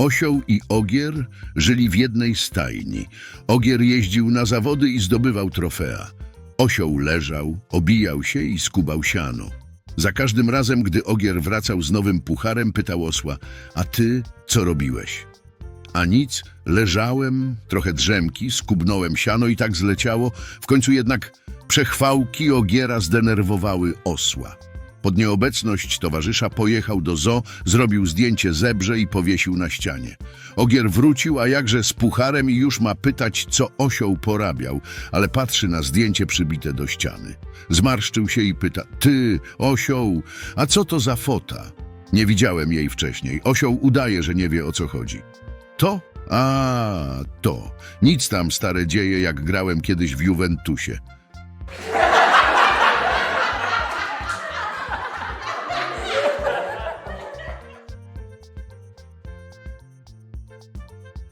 Osioł i Ogier żyli w jednej stajni. Ogier jeździł na zawody i zdobywał trofea. Osioł leżał, obijał się i skubał siano. Za każdym razem, gdy Ogier wracał z nowym pucharem, pytał osła, a ty co robiłeś? A nic, leżałem, trochę drzemki, skubnąłem siano i tak zleciało. W końcu jednak przechwałki Ogiera zdenerwowały osła. Pod nieobecność towarzysza pojechał do zoo, zrobił zdjęcie zebrze i powiesił na ścianie. Ogier wrócił, a jakże z pucharem i już ma pytać, co osioł porabiał, ale patrzy na zdjęcie przybite do ściany. Zmarszczył się i pyta, ty, osioł, a co to za fota? Nie widziałem jej wcześniej. Osioł udaje, że nie wie o co chodzi. To? A, to. Nic tam stare dzieje, jak grałem kiedyś w Juventusie.